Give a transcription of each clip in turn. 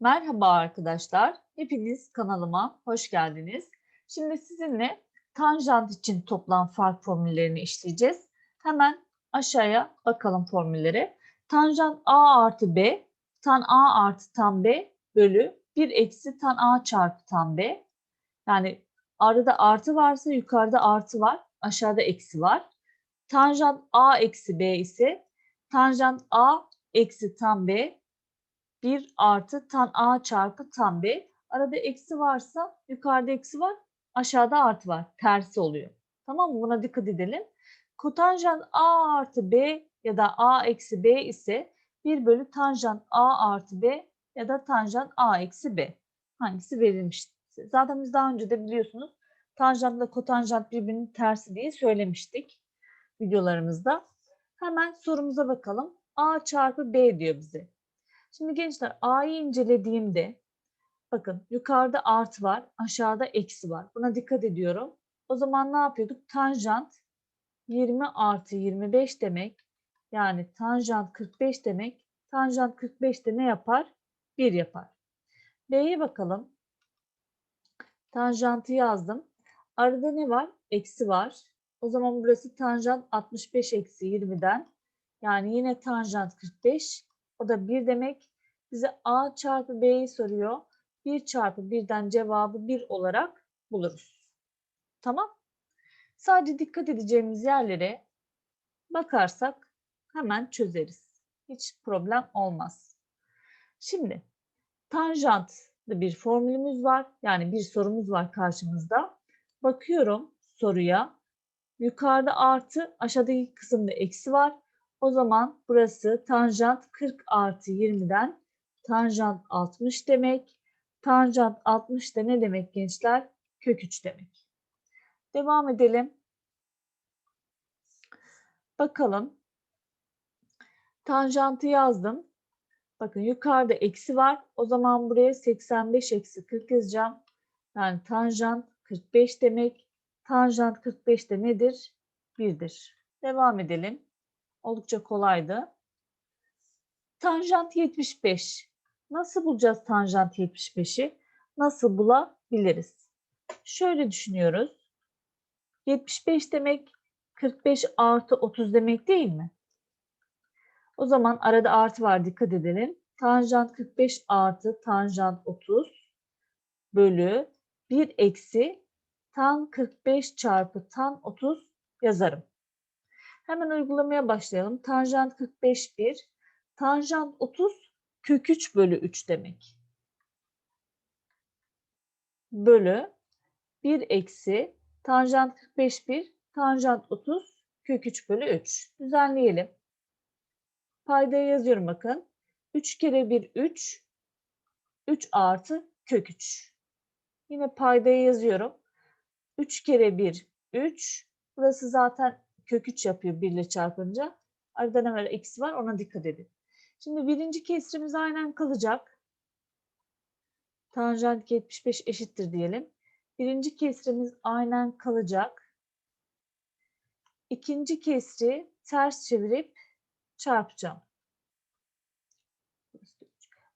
Merhaba arkadaşlar. Hepiniz kanalıma hoş geldiniz. Şimdi sizinle tanjant için toplam fark formüllerini işleyeceğiz. Hemen aşağıya bakalım formüllere. Tanjant A artı B, tan A artı tan B bölü 1 eksi tan A çarpı tan B. Yani arada artı varsa yukarıda artı var, aşağıda eksi var. Tanjant A eksi B ise tanjant A eksi tan B 1 artı tan A çarpı tan B. Arada eksi varsa yukarıda eksi var, aşağıda artı var. Tersi oluyor. Tamam mı? Buna dikkat edelim. Kotanjant A artı B ya da A eksi B ise 1 bölü tanjant A artı B ya da tanjant A eksi B. Hangisi verilmiş? Zaten biz daha önce de biliyorsunuz tanjantla kotanjant birbirinin tersi diye söylemiştik videolarımızda. Hemen sorumuza bakalım. A çarpı B diyor bize. Şimdi gençler A'yı incelediğimde bakın yukarıda artı var, aşağıda eksi var. Buna dikkat ediyorum. O zaman ne yapıyorduk? Tanjant 20 artı 25 demek. Yani tanjant 45 demek. Tanjant 45 de ne yapar? 1 yapar. B'ye bakalım. Tanjantı yazdım. Arada ne var? Eksi var. O zaman burası tanjant 65 eksi 20'den. Yani yine tanjant 45. O da 1 demek. Bize A çarpı B'yi soruyor. 1 çarpı 1'den cevabı 1 olarak buluruz. Tamam. Sadece dikkat edeceğimiz yerlere bakarsak hemen çözeriz. Hiç problem olmaz. Şimdi tanjantlı bir formülümüz var. Yani bir sorumuz var karşımızda. Bakıyorum soruya. Yukarıda artı, aşağıdaki kısımda eksi var. O zaman burası tanjant 40 artı 20'den tanjant 60 demek. Tanjant 60 da ne demek gençler? Kök 3 demek. Devam edelim. Bakalım. Tanjantı yazdım. Bakın yukarıda eksi var. O zaman buraya 85 eksi 40 yazacağım. Yani tanjant 45 demek. Tanjant 45 de nedir? 1'dir. Devam edelim. Oldukça kolaydı. Tanjant 75. Nasıl bulacağız tanjant 75'i? Nasıl bulabiliriz? Şöyle düşünüyoruz. 75 demek 45 artı 30 demek değil mi? O zaman arada artı var dikkat edelim. Tanjant 45 artı tanjant 30 bölü 1 eksi tan 45 çarpı tan 30 yazarım. Hemen uygulamaya başlayalım. Tanjant 45 1, tanjant 30 kök 3 bölü 3 demek. Bölü 1 eksi tanjant 45 1, tanjant 30 kök 3 bölü 3. Düzenleyelim. Paydaya yazıyorum bakın. 3 kere 1 3, 3 artı kök 3. Yine paydaya yazıyorum. 3 kere 1 3. Burası zaten kök 3 yapıyor 1 ile çarpınca. Arada ne var? Eksi var. Ona dikkat edin. Şimdi birinci kesrimiz aynen kalacak. Tanjant 75 eşittir diyelim. Birinci kesrimiz aynen kalacak. İkinci kesri ters çevirip çarpacağım.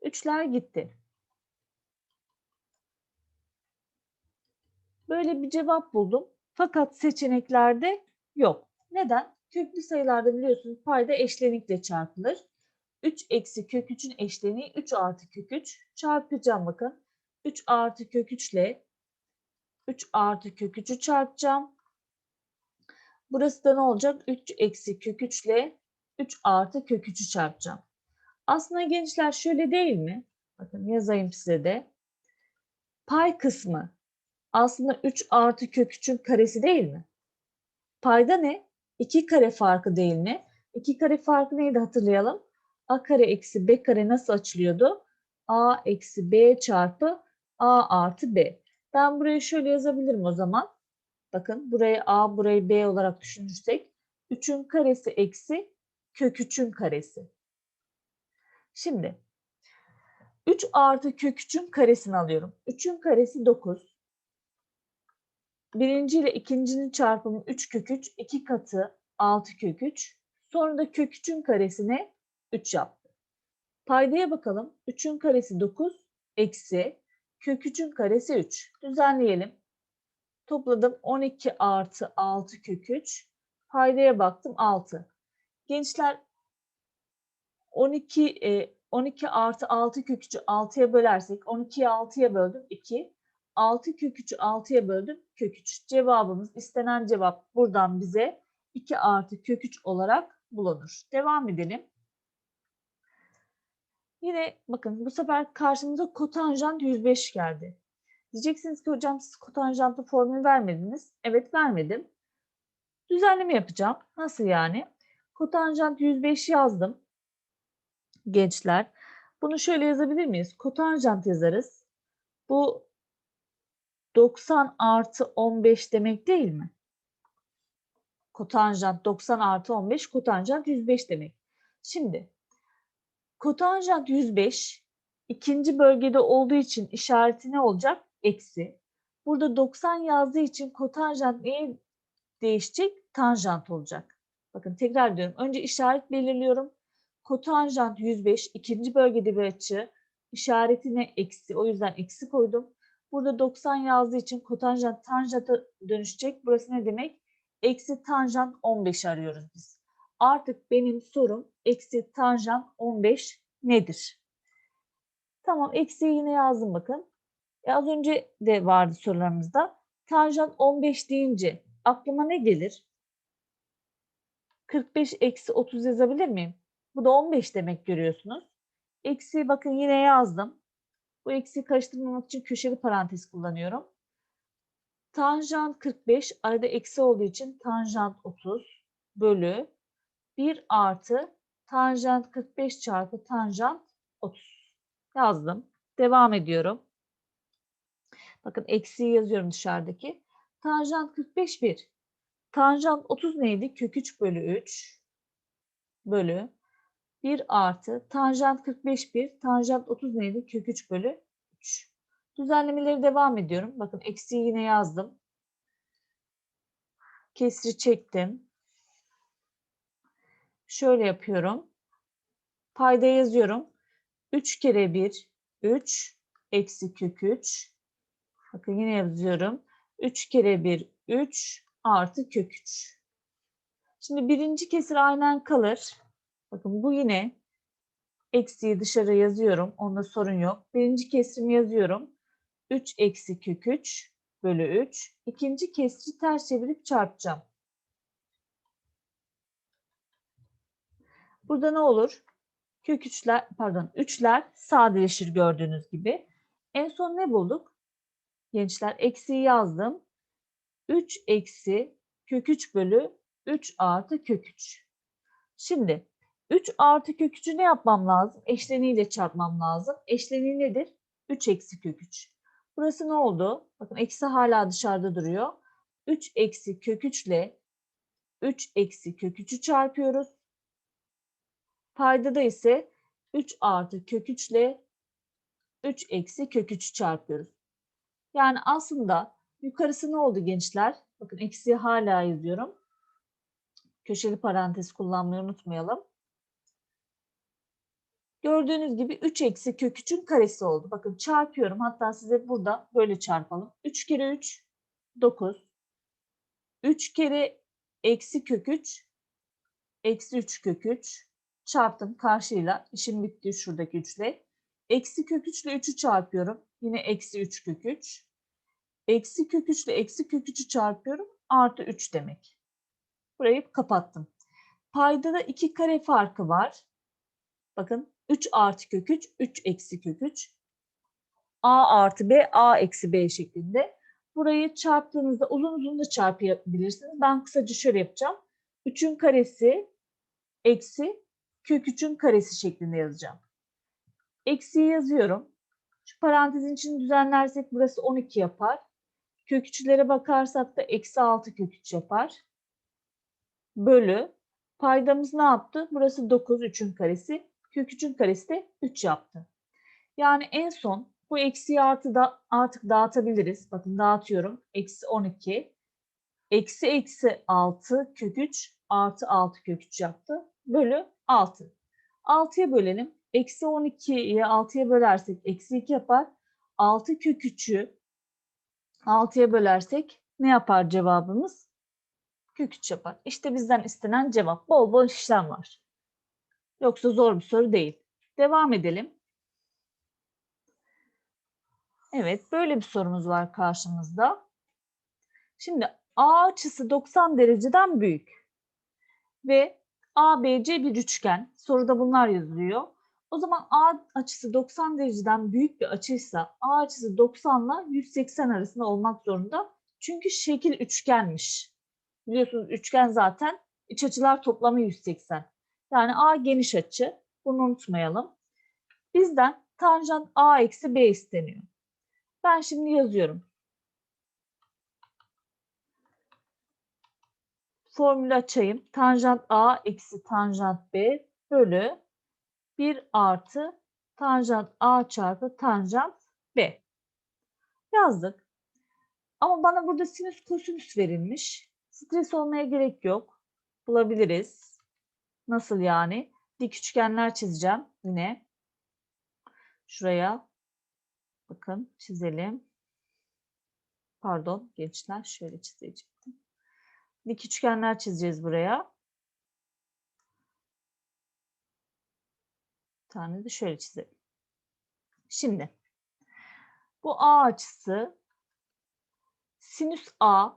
Üçler gitti. Böyle bir cevap buldum. Fakat seçeneklerde yok. Neden? Köklü sayılarda biliyorsunuz payda eşlenikle çarpılır. 3 eksi kök 3'ün eşleniği 3 artı kök 3 çarpacağım bakın. 3 artı kök 3 ile 3 artı kök 3'ü çarpacağım. Burası da ne olacak? 3 eksi kök 3 ile 3 artı kök 3'ü çarpacağım. Aslında gençler şöyle değil mi? Bakın yazayım size de. Pay kısmı aslında 3 artı kök 3'ün karesi değil mi? Payda ne? 2 kare farkı değil mi? 2 kare farkı neydi hatırlayalım? A kare eksi B kare nasıl açılıyordu? A eksi B çarpı A artı B. Ben burayı şöyle yazabilirim o zaman. Bakın burayı A burayı B olarak düşünürsek 3'ün karesi eksi kök 3'ün karesi. Şimdi 3 artı kök 3'ün karesini alıyorum. 3'ün karesi 9. Birinci ile ikincinin çarpımı 3 kök 3. 2 katı 6 kök 3. Sonra da kök 3'ün karesine 3 yaptı. Paydaya bakalım. 3'ün karesi 9. eksi kök 3'ün karesi 3. Düzenleyelim. Topladım 12 artı 6 kök 3. Paydaya baktım 6. Gençler 12 e, 12 artı 6 kök 3'ü 6'ya bölersek 12'yi 6'ya böldüm 2. 6 kök 3'ü 6'ya böldüm kök 3. Cevabımız istenen cevap buradan bize 2 artı kök 3 olarak bulunur. Devam edelim. Yine bakın bu sefer karşımıza kotanjant 105 geldi. Diyeceksiniz ki hocam siz kotanjantlı formülü vermediniz. Evet vermedim. Düzenleme yapacağım. Nasıl yani? Kotanjant 105 yazdım. Gençler. Bunu şöyle yazabilir miyiz? Kotanjant yazarız. Bu 90 artı 15 demek değil mi? Kotanjant 90 artı 15, kotanjant 105 demek. Şimdi kotanjant 105 ikinci bölgede olduğu için işareti ne olacak? Eksi. Burada 90 yazdığı için kotanjant neye değişecek? Tanjant olacak. Bakın tekrar diyorum. Önce işaret belirliyorum. Kotanjant 105 ikinci bölgede bir açı. İşaretine eksi. O yüzden eksi koydum. Burada 90 yazdığı için kotanjant tanjanta dönüşecek. Burası ne demek? Eksi tanjant 15 arıyoruz biz. Artık benim sorum eksi tanjant 15 nedir? Tamam eksiyi yine yazdım bakın. E az önce de vardı sorularımızda. Tanjant 15 deyince aklıma ne gelir? 45 eksi 30 yazabilir miyim? Bu da 15 demek görüyorsunuz. Eksi bakın yine yazdım. Bu eksiği karıştırmamak için köşeli parantez kullanıyorum. Tanjant 45 arada eksi olduğu için tanjant 30 bölü 1 artı tanjant 45 çarpı tanjant 30 yazdım. Devam ediyorum. Bakın eksiği yazıyorum dışarıdaki. Tanjant 45 1. Tanjant 30 neydi? Kök 3 bölü 3 bölü 1 artı tanjant 45 1. Tanjant 30 neydi? Kök 3 bölü 3. Düzenlemeleri devam ediyorum. Bakın eksiği yine yazdım. Kesri çektim. Şöyle yapıyorum. Payda yazıyorum. 3 kere 1 3 eksi kök 3. Bakın yine yazıyorum. 3 kere 1 3 artı kök 3. Şimdi birinci kesir aynen kalır. Bakın bu yine eksiği dışarı yazıyorum. Onda sorun yok. Birinci kesrimi yazıyorum. 3 eksi kök 3 bölü 3. İkinci kesri ters çevirip çarpacağım. Burada ne olur? Kök 3'ler pardon 3'ler sadeleşir gördüğünüz gibi. En son ne bulduk? Gençler eksiği yazdım. 3 eksi kök 3 bölü 3 artı kök 3. Şimdi 3 artı kök 3'ü ne yapmam lazım? Eşleniğiyle çarpmam lazım. Eşleniği nedir? 3 eksi kök 3. Burası ne oldu? Bakın eksi hala dışarıda duruyor. 3 eksi kök 3 ile 3 eksi kök 3'ü çarpıyoruz. Paydada ise 3 artı kök 3 ile 3 eksi kök 3'ü çarpıyoruz. Yani aslında yukarısı ne oldu gençler? Bakın eksi hala yazıyorum. Köşeli parantez kullanmayı unutmayalım. Gördüğünüz gibi 3 eksi kök 3'ün karesi oldu. Bakın çarpıyorum. Hatta size burada böyle çarpalım. 3 kere 3 9. 3 kere eksi kök 3 eksi 3 kök 3 çarptım karşıyla. İşim bitti şuradaki 3 ile. Eksi kök 3 ile 3'ü çarpıyorum. Yine eksi 3 kök 3. Eksi kök 3 ile eksi kök 3'ü çarpıyorum. Artı 3 demek. Burayı kapattım. Payda da 2 kare farkı var. Bakın 3 artı kök 3, 3 eksi kök 3. A artı B, A eksi B şeklinde. Burayı çarptığınızda uzun uzun da çarpabilirsiniz. Ben kısaca şöyle yapacağım. 3'ün karesi eksi kök 3'ün karesi şeklinde yazacağım. Eksiyi yazıyorum. Şu parantezin içini düzenlersek burası 12 yapar. Kök 3'lere bakarsak da eksi 6 kök 3 yapar. Bölü. Paydamız ne yaptı? Burası 9, 3'ün karesi. Kök 3'ün karesi de 3 yaptı. Yani en son bu eksiyi artı da artık dağıtabiliriz. Bakın dağıtıyorum. Eksi 12. Eksi eksi 6 kök 3 artı 6 kök 3 yaptı. Bölü 6. 6'ya bölelim. Eksi 12'yi 6'ya bölersek eksi 2 yapar. 6 kök 3'ü 6'ya bölersek ne yapar cevabımız? Kök 3 yapar. İşte bizden istenen cevap. Bol bol işlem var. Yoksa zor bir soru değil. Devam edelim. Evet, böyle bir sorumuz var karşımızda. Şimdi A açısı 90 dereceden büyük ve ABC bir üçgen. Soruda bunlar yazılıyor. O zaman A açısı 90 dereceden büyük bir açıysa A açısı 90 ile 180 arasında olmak zorunda. Çünkü şekil üçgenmiş. Biliyorsunuz üçgen zaten iç açılar toplamı 180. Yani A geniş açı. Bunu unutmayalım. Bizden tanjant A eksi B isteniyor. Ben şimdi yazıyorum. Formülü açayım. Tanjant A eksi tanjant B bölü 1 artı tanjant A çarpı tanjant B. Yazdık. Ama bana burada sinüs kosinüs verilmiş. Stres olmaya gerek yok. Bulabiliriz. Nasıl yani? Dik üçgenler çizeceğim yine. Şuraya bakın çizelim. Pardon gençler şöyle çizecektim. Dik üçgenler çizeceğiz buraya. Bir tane de şöyle çizelim. Şimdi bu A açısı sinüs A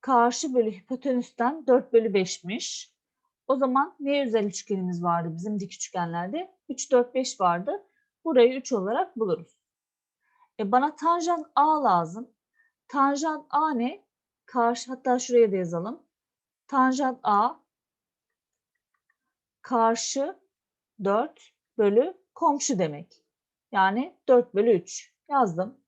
karşı bölü hipotenüsten 4 bölü 5'miş. O zaman ne özel üçgenimiz vardı bizim dik üçgenlerde? 3, 4, 5 vardı. Burayı 3 olarak buluruz. E bana tanjant A lazım. Tanjant A ne? Karşı, hatta şuraya da yazalım. Tanjant A karşı 4 bölü komşu demek. Yani 4 bölü 3 yazdım.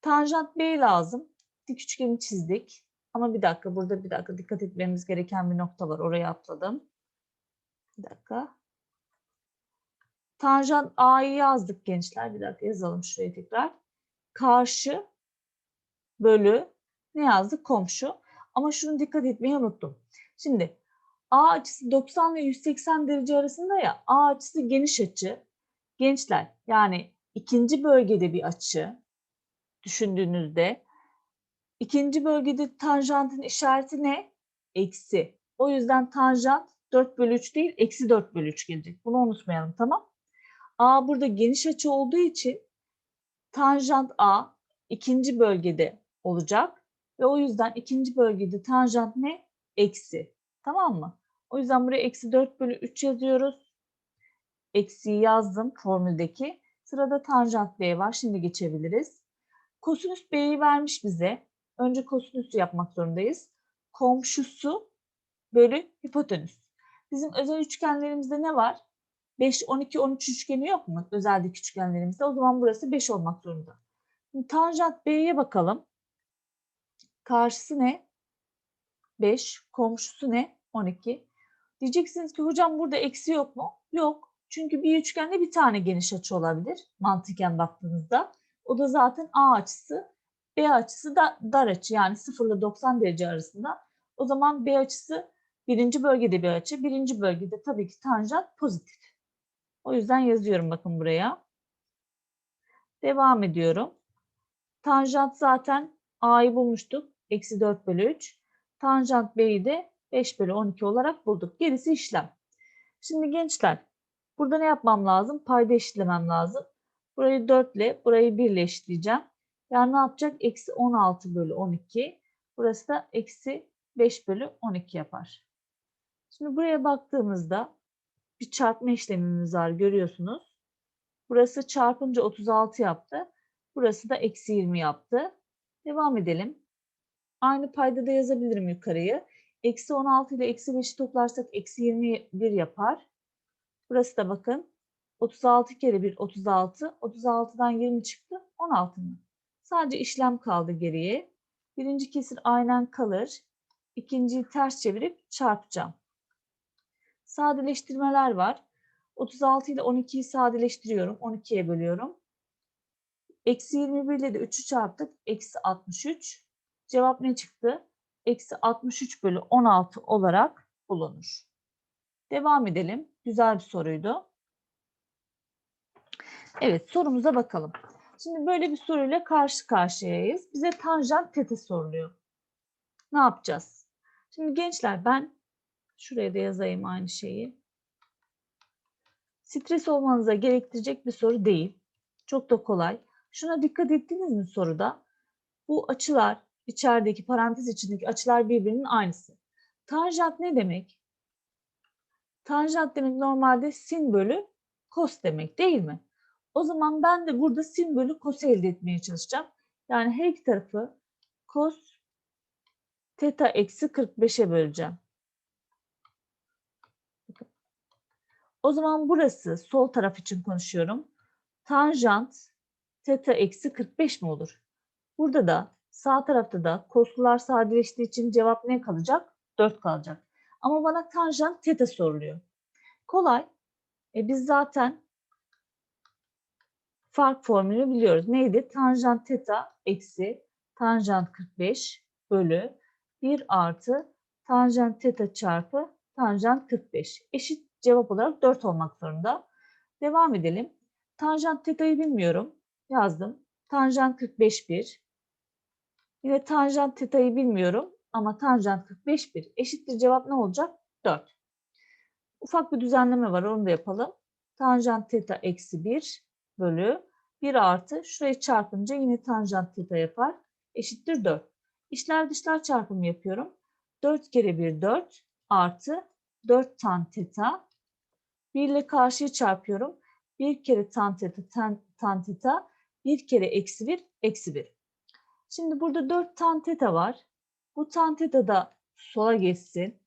Tanjant B lazım. Dik üçgeni çizdik. Ama bir dakika burada bir dakika dikkat etmemiz gereken bir nokta var. Oraya atladım. Bir dakika. Tanjant A'yı yazdık gençler. Bir dakika yazalım şuraya tekrar. Karşı bölü ne yazdık? Komşu. Ama şunu dikkat etmeyi unuttum. Şimdi A açısı 90 ve 180 derece arasında ya A açısı geniş açı. Gençler yani ikinci bölgede bir açı düşündüğünüzde ikinci bölgede tanjantın işareti ne? Eksi. O yüzden tanjant 4 bölü 3 değil eksi 4 bölü 3 gelecek. Bunu unutmayalım tamam. A burada geniş açı olduğu için tanjant A ikinci bölgede olacak. Ve o yüzden ikinci bölgede tanjant ne? Eksi. Tamam mı? O yüzden buraya eksi 4 bölü 3 yazıyoruz. Eksiyi yazdım formüldeki. Sırada tanjant B var. Şimdi geçebiliriz. Kosinüs B'yi vermiş bize. Önce kosinüs yapmak zorundayız. Komşusu bölü hipotenüs. Bizim özel üçgenlerimizde ne var? 5, 12, 13 üçgeni yok mu? Özel dik üçgenlerimizde. O zaman burası 5 olmak zorunda. Şimdi tanjant B'ye bakalım. Karşısı ne? 5. Komşusu ne? 12. Diyeceksiniz ki hocam burada eksi yok mu? Yok. Çünkü bir üçgende bir tane geniş açı olabilir mantıken baktığınızda. O da zaten A açısı. B açısı da dar açı yani 0 ile 90 derece arasında. O zaman B açısı birinci bölgede bir açı. Birinci bölgede tabii ki tanjant pozitif. O yüzden yazıyorum bakın buraya. Devam ediyorum. Tanjant zaten A'yı bulmuştuk. Eksi 4 bölü 3. Tanjant B'yi de 5 bölü 12 olarak bulduk. Gerisi işlem. Şimdi gençler burada ne yapmam lazım? Payda eşitlemem lazım. Burayı 4 ile burayı 1 ile eşitleyeceğim. Yani ne yapacak? Eksi 16 bölü 12. Burası da eksi 5 bölü 12 yapar. Şimdi buraya baktığımızda bir çarpma işlemimiz var görüyorsunuz. Burası çarpınca 36 yaptı. Burası da eksi 20 yaptı. Devam edelim. Aynı payda da yazabilirim yukarıyı. Eksi 16 ile eksi 5'i toplarsak eksi 21 yapar. Burası da bakın 36 kere 1 36. 36'dan 20 çıktı 16 mı? Sadece işlem kaldı geriye. Birinci kesir aynen kalır. İkinciyi ters çevirip çarpacağım. Sadeleştirmeler var. 36 ile 12'yi sadeleştiriyorum. 12'ye bölüyorum. Eksi 21 ile de 3'ü çarptık. Eksi 63. Cevap ne çıktı? Eksi 63 bölü 16 olarak bulunur. Devam edelim. Güzel bir soruydu. Evet sorumuza bakalım. Şimdi böyle bir soruyla karşı karşıyayız. Bize tanjant teta soruluyor. Ne yapacağız? Şimdi gençler ben şuraya da yazayım aynı şeyi. Stres olmanıza gerektirecek bir soru değil. Çok da kolay. Şuna dikkat ettiniz mi soruda? Bu açılar, içerideki parantez içindeki açılar birbirinin aynısı. Tanjant ne demek? Tanjant demek normalde sin bölü kos demek değil mi? O zaman ben de burada sin bölü kos elde etmeye çalışacağım. Yani her iki tarafı kos teta eksi 45'e böleceğim. O zaman burası sol taraf için konuşuyorum. Tanjant teta eksi 45 mi olur? Burada da sağ tarafta da koslular sadeleştiği için cevap ne kalacak? 4 kalacak. Ama bana tanjant teta soruluyor. Kolay. E biz zaten fark formülü biliyoruz. Neydi? Tanjant teta eksi tanjant 45 bölü 1 artı tanjant teta çarpı tanjant 45. Eşit cevap olarak 4 olmak zorunda. Devam edelim. Tanjant teta'yı bilmiyorum. Yazdım. Tanjant 45 1. Yine tanjant teta'yı bilmiyorum ama tanjant 45 1. Eşittir cevap ne olacak? 4. Ufak bir düzenleme var onu da yapalım. Tanjant teta eksi 1 bölü 1 artı şurayı çarpınca yine tanjant teta yapar. Eşittir 4. İşler dışlar çarpımı yapıyorum. 4 kere 1 4 artı 4 tan teta. 1 ile karşıyı çarpıyorum. 1 kere tan teta tan, tan teta. 1 kere eksi 1 eksi 1. Şimdi burada 4 tan teta var. Bu tan teta da sola geçsin.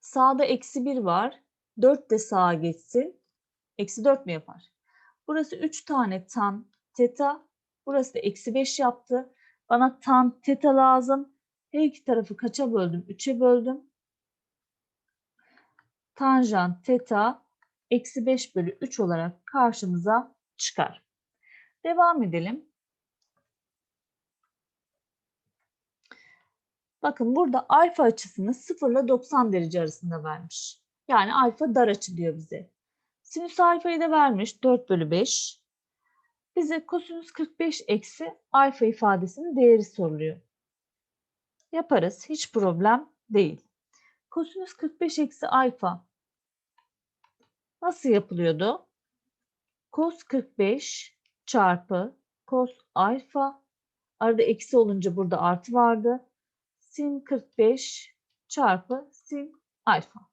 Sağda eksi 1 var. 4 de sağa geçsin. Eksi 4 mi yapar? Burası 3 tane tan teta. Burası da eksi 5 yaptı. Bana tan teta lazım. Her iki tarafı kaça böldüm? 3'e böldüm. Tanjant teta eksi 5 bölü 3 olarak karşımıza çıkar. Devam edelim. Bakın burada alfa açısını 0 ile 90 derece arasında vermiş. Yani alfa dar açı diyor bize. Sinüs alfayı da vermiş 4 bölü 5. Bize kosinüs 45 eksi alfa ifadesinin değeri soruluyor. Yaparız. Hiç problem değil. Kosinüs 45 eksi alfa nasıl yapılıyordu? Kos 45 çarpı kos alfa arada eksi olunca burada artı vardı. Sin 45 çarpı sin alfa.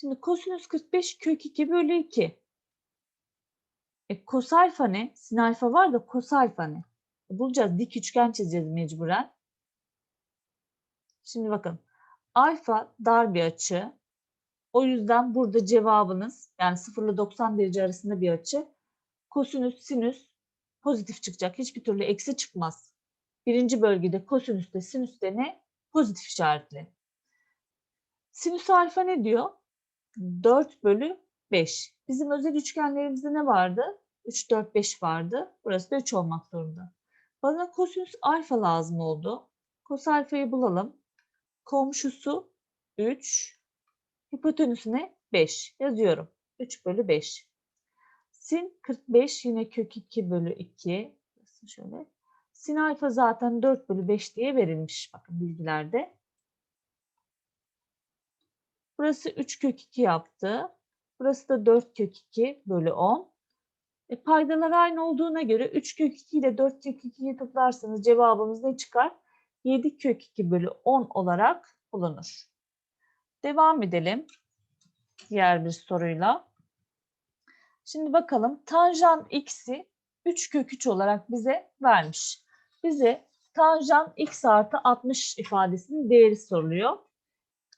Şimdi kosinüs 45 kök 2 bölü 2. E, kos alfa ne? Sin alfa var da kos alfa ne? E, bulacağız. Dik üçgen çizeceğiz mecburen. Şimdi bakın. Alfa dar bir açı. O yüzden burada cevabınız yani 0 ile 90 derece arasında bir açı. Kosinüs, sinüs pozitif çıkacak. Hiçbir türlü eksi çıkmaz. Birinci bölgede kosinüste, sinüste ne? Pozitif işaretli. Sinüs alfa ne diyor? 4 bölü 5. Bizim özel üçgenlerimizde ne vardı? 3, 4, 5 vardı. Burası da 3 olmak zorunda. Bana kosinüs alfa lazım oldu. Kos alfayı bulalım. Komşusu 3. Hipotenüsüne 5. Yazıyorum. 3 bölü 5. Sin 45 yine kök 2 bölü 2. Şöyle. Sin alfa zaten 4 bölü 5 diye verilmiş. Bakın bilgilerde. Burası 3 kök 2 yaptı. Burası da 4 kök 2 bölü 10. E, paydalar aynı olduğuna göre 3 kök 2 ile 4 kök 2'yi toplarsanız cevabımız ne çıkar? 7 kök 2 bölü 10 olarak bulunur. Devam edelim diğer bir soruyla. Şimdi bakalım tanjant x'i 3 kök 3 olarak bize vermiş. Bize tanjant x artı 60 ifadesinin değeri soruluyor.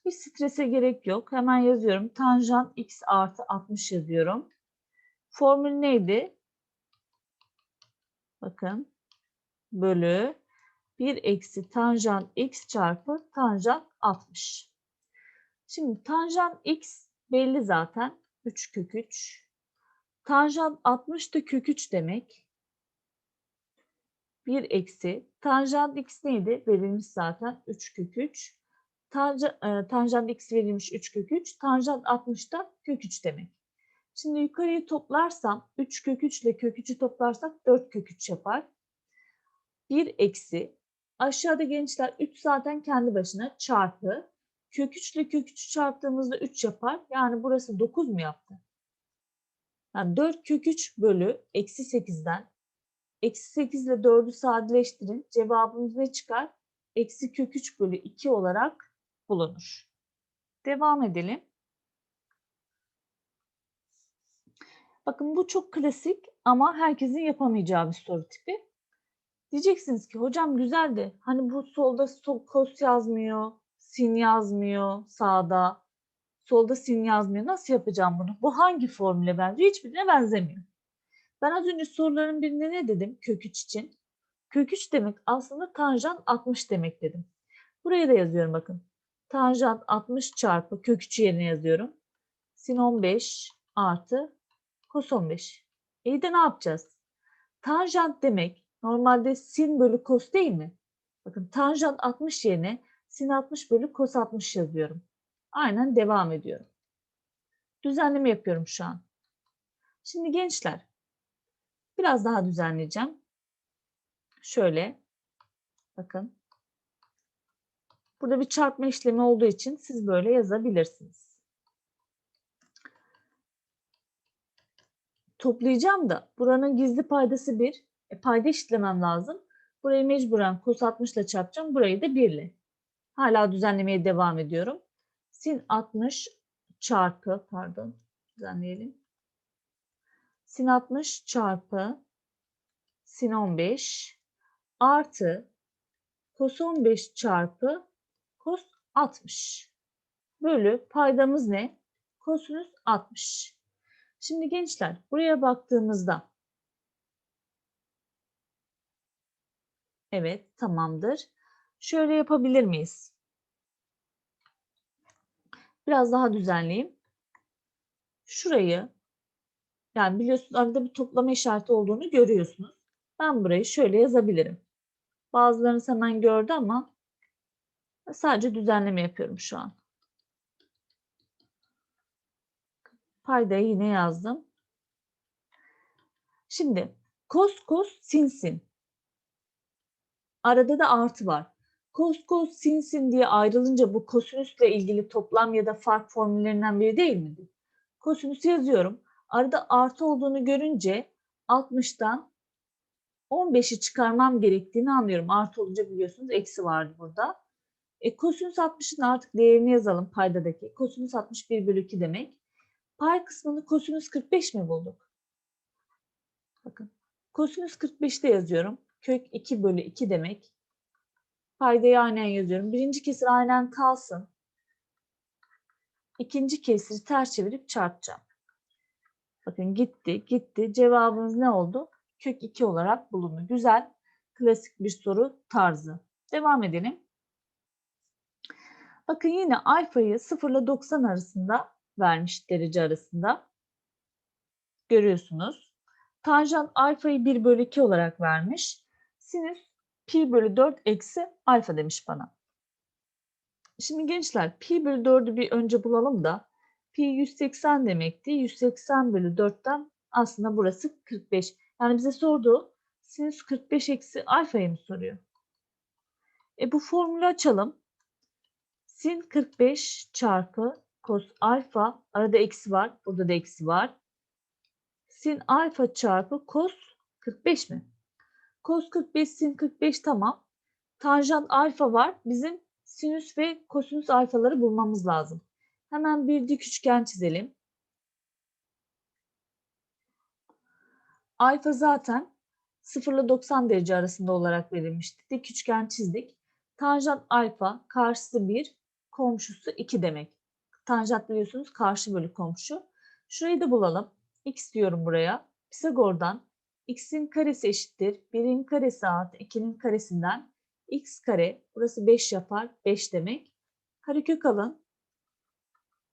Hiç strese gerek yok. Hemen yazıyorum. Tanjant x artı 60 yazıyorum. Formül neydi? Bakın. Bölü 1 eksi tanjant x çarpı tanjant 60. Şimdi tanjant x belli zaten. 3 kök 3. Tanjant 60 da kök 3 demek. 1 eksi tanjant x neydi? Verilmiş zaten 3 kök 3. E, tanjant x verilmiş 3 kök 3. Tanjant 60 da kök 3 demek. Şimdi yukarıyı toplarsam 3 kök 3 ile kök 3'ü toplarsak 4 kök 3 yapar. 1 eksi aşağıda gençler 3 zaten kendi başına çarpı kök 3 ile kök 3'ü çarptığımızda 3 yapar. Yani burası 9 mu yaptı? Yani 4 kök 3 bölü eksi 8'den eksi 8 ile 4'ü sadeleştirin. Cevabımız ne çıkar? Eksi kök 3 bölü 2 olarak bulunur. Devam edelim. Bakın bu çok klasik ama herkesin yapamayacağı bir soru tipi. Diyeceksiniz ki hocam güzel de hani bu solda sol, kos yazmıyor, sin yazmıyor sağda. Solda sin yazmıyor. Nasıl yapacağım bunu? Bu hangi formüle benziyor? Hiçbirine benzemiyor. Ben az önce soruların birinde ne dedim kök 3 için? Kök 3 demek aslında tanjant 60 demek dedim. Buraya da yazıyorum bakın. Tanjant 60 çarpı kök 3 yerine yazıyorum. Sin 15 artı kos 15. İyi de ne yapacağız? Tanjant demek normalde sin bölü kos değil mi? Bakın tanjant 60 yerine sin 60 bölü kos 60 yazıyorum. Aynen devam ediyorum. Düzenleme yapıyorum şu an. Şimdi gençler biraz daha düzenleyeceğim. Şöyle bakın. Burada bir çarpma işlemi olduğu için siz böyle yazabilirsiniz. Toplayacağım da buranın gizli paydası 1. E, payda işlemem lazım. Burayı mecburen cos 60 ile çarpacağım. Burayı da 1 ile. Hala düzenlemeye devam ediyorum. Sin 60 çarpı pardon düzenleyelim. Sin 60 çarpı sin 15 artı cos 15 çarpı cos 60 bölü paydamız ne? Kosinüs 60. Şimdi gençler buraya baktığımızda evet tamamdır. Şöyle yapabilir miyiz? Biraz daha düzenleyeyim. Şurayı yani biliyorsunuz arada bir toplama işareti olduğunu görüyorsunuz. Ben burayı şöyle yazabilirim. Bazılarınız hemen gördü ama sadece düzenleme yapıyorum şu an. Paydayı yine yazdım. Şimdi kos kos sin sin. Arada da artı var. Kos kos sin sin diye ayrılınca bu kosinüsle ilgili toplam ya da fark formüllerinden biri değil miydi? Kosinüs yazıyorum. Arada artı olduğunu görünce 60'tan 15'i çıkarmam gerektiğini anlıyorum. Artı olunca biliyorsunuz eksi vardı burada. E, kosinüs 60'ın artık değerini yazalım paydadaki. Kosinüs 61 bölü 2 demek. Pay kısmını kosinüs 45 mi bulduk? Bakın kosinüs 45'te yazıyorum. Kök 2 bölü 2 demek. Paydayı aynen yazıyorum. Birinci kesir aynen kalsın. İkinci kesiri ters çevirip çarpacağım. Bakın gitti, gitti. Cevabımız ne oldu? Kök 2 olarak bulundu. Güzel, klasik bir soru tarzı. Devam edelim. Bakın yine alfayı 0 ile 90 arasında vermiş derece arasında. Görüyorsunuz. Tanjant alfayı 1 bölü 2 olarak vermiş. Sinüs pi bölü 4 eksi alfa demiş bana. Şimdi gençler pi bölü 4'ü bir önce bulalım da pi 180 demekti. 180 bölü 4'ten aslında burası 45. Yani bize sordu sinüs 45 eksi alfayı mı soruyor? E bu formülü açalım. Sin 45 çarpı cos alfa arada eksi var. Burada da eksi var. Sin alfa çarpı cos 45 mi? Cos 45 sin 45 tamam. Tanjant alfa var. Bizim sinüs ve kosinüs alfaları bulmamız lazım. Hemen bir dik üçgen çizelim. Alfa zaten 0 ile 90 derece arasında olarak verilmişti. Dik üçgen çizdik. Tanjant alfa karşısı 1, komşusu 2 demek. Tanjant biliyorsunuz karşı bölü komşu. Şurayı da bulalım. X diyorum buraya. Pisagor'dan x'in karesi eşittir. 1'in karesi artı 2'nin karesinden x kare. Burası 5 yapar. 5 demek. Karekök alın.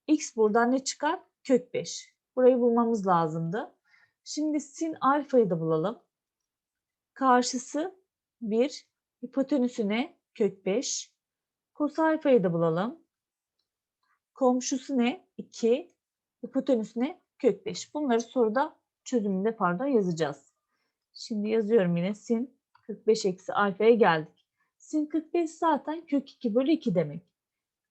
x buradan ne çıkar? Kök 5. Burayı bulmamız lazımdı. Şimdi sin alfayı da bulalım. Karşısı 1. Hipotenüsü ne? Kök 5. Kos alfayı da bulalım. Komşusu ne? 2. Hipotenüsü ne? kök 5. Bunları soruda çözümünde pardon yazacağız. Şimdi yazıyorum yine sin 45 eksi alfaya geldik. Sin 45 zaten kök 2 bölü 2 demek.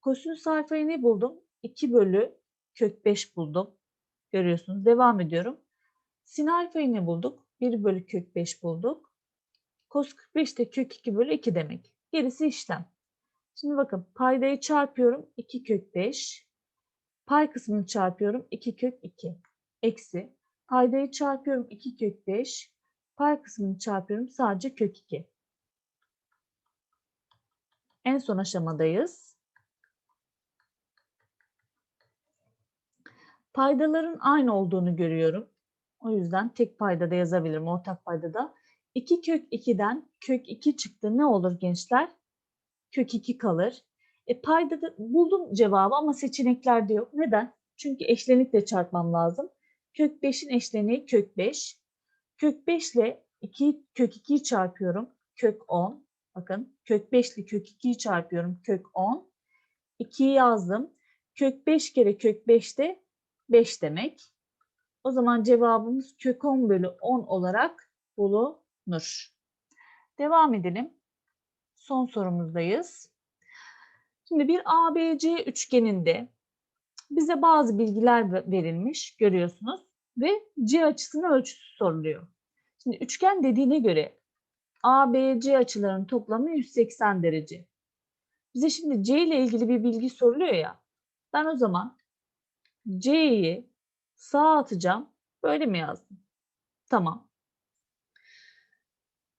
Kosinüs alfayı ne buldum? 2 bölü kök 5 buldum. Görüyorsunuz. Devam ediyorum. Sin alfayı ne bulduk? 1 bölü kök 5 bulduk. Kos 45 de kök 2 bölü 2 demek. Gerisi işlem. Şimdi bakın paydayı çarpıyorum 2 kök 5. Pay kısmını çarpıyorum 2 kök 2. Eksi paydayı çarpıyorum 2 kök 5. Pay kısmını çarpıyorum sadece kök 2. En son aşamadayız. Paydaların aynı olduğunu görüyorum. O yüzden tek paydada yazabilirim, ortak paydada. 2 kök 2'den kök 2 çıktı. Ne olur gençler? Kök 2 kalır. E paydada buldum cevabı ama seçeneklerde yok. Neden? Çünkü eşlenikle çarpmam lazım. Kök 5'in eşleniği kök 5. Kök 5 ile 2 kök 2'yi çarpıyorum. Kök 10. Bakın kök 5 ile kök 2'yi çarpıyorum. Kök 10. 2'yi yazdım. Kök 5 kere kök 5 de 5 demek. O zaman cevabımız kök 10 bölü 10 olarak bulunur. Devam edelim. Son sorumuzdayız. Şimdi bir ABC üçgeninde bize bazı bilgiler verilmiş görüyorsunuz ve C açısının ölçüsü soruluyor. Şimdi üçgen dediğine göre ABC açılarının toplamı 180 derece. Bize şimdi C ile ilgili bir bilgi soruluyor ya. Ben o zaman C'yi sağa atacağım. Böyle mi yazdım? Tamam.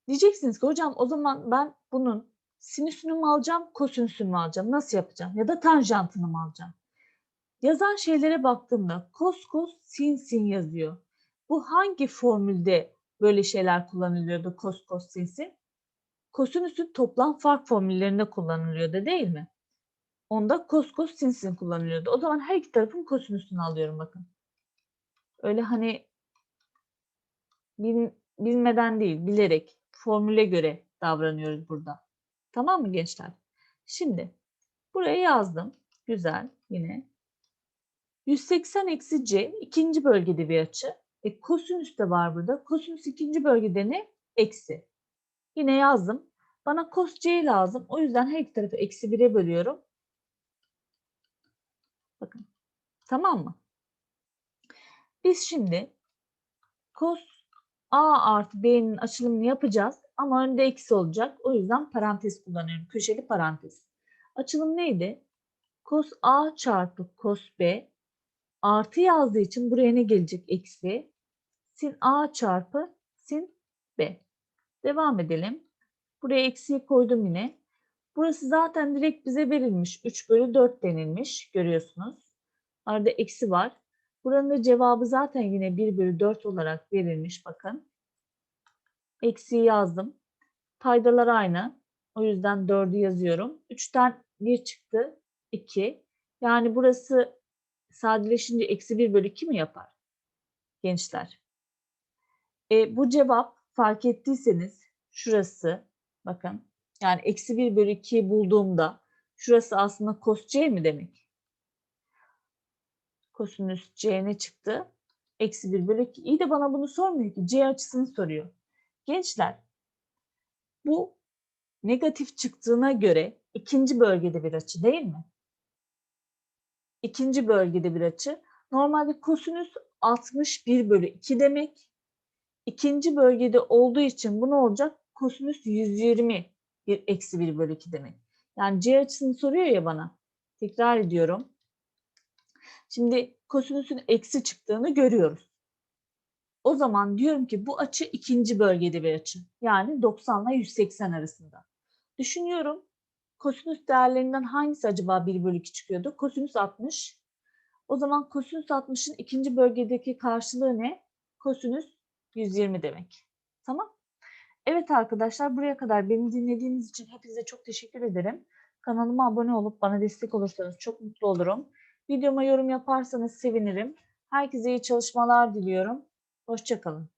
Diyeceksiniz ki hocam o zaman ben bunun sinüsünü mü alacağım, kosinüsünü mü alacağım? Nasıl yapacağım? Ya da tanjantını mı alacağım? Yazan şeylere baktığımda kos kos sin sin yazıyor. Bu hangi formülde böyle şeyler kullanılıyordu kos kos sin sin? Kosinüsün toplam fark formüllerinde kullanılıyordu değil mi? Onda kos kos sin sin kullanılıyordu. O zaman her iki tarafın kosinüsünü alıyorum bakın. Öyle hani bil, bilmeden değil, bilerek, formüle göre davranıyoruz burada. Tamam mı gençler? Şimdi buraya yazdım. Güzel yine. 180 eksi c ikinci bölgede bir açı. E, kosinüs de var burada. Kosinüs ikinci bölgede ne? Eksi. Yine yazdım. Bana kos c lazım. O yüzden her iki tarafı eksi 1'e bölüyorum. Bakın. Tamam mı? Biz şimdi cos a artı b'nin açılımını yapacağız. Ama önde eksi olacak. O yüzden parantez kullanıyorum. Köşeli parantez. Açılım neydi? Cos a çarpı cos b artı yazdığı için buraya ne gelecek? Eksi. Sin a çarpı sin b. Devam edelim. Buraya eksiyi koydum yine. Burası zaten direkt bize verilmiş. 3 bölü 4 denilmiş. Görüyorsunuz. Arada eksi var. Buranın da cevabı zaten yine 1 bölü 4 olarak verilmiş. Bakın. Eksiği yazdım. Paydalar aynı. O yüzden 4'ü yazıyorum. 3'ten 1 çıktı. 2. Yani burası sadeleşince eksi 1 bölü 2 mi yapar? Gençler. E, bu cevap fark ettiyseniz şurası bakın yani eksi 1 bölü 2'yi bulduğumda şurası aslında cos c mi demek? Kosinüs c ne çıktı? Eksi 1 bölü 2. İyi de bana bunu sormuyor ki. C açısını soruyor. Gençler bu negatif çıktığına göre ikinci bölgede bir açı değil mi? İkinci bölgede bir açı. Normalde kosinüs 61 bölü 2 demek. İkinci bölgede olduğu için bu ne olacak? Kosinüs 120 bir eksi 1 bölü 2 demek. Yani C açısını soruyor ya bana. Tekrar ediyorum. Şimdi kosinüsün eksi çıktığını görüyoruz. O zaman diyorum ki bu açı ikinci bölgede bir açı. Yani 90 ile 180 arasında. Düşünüyorum. Kosinüs değerlerinden hangisi acaba 1 bölü 2 çıkıyordu? Kosinüs 60. O zaman kosinüs 60'ın ikinci bölgedeki karşılığı ne? Kosinüs 120 demek. Tamam. Evet arkadaşlar buraya kadar beni dinlediğiniz için hepinize çok teşekkür ederim. Kanalıma abone olup bana destek olursanız çok mutlu olurum. Videoma yorum yaparsanız sevinirim. Herkese iyi çalışmalar diliyorum. Hoşçakalın.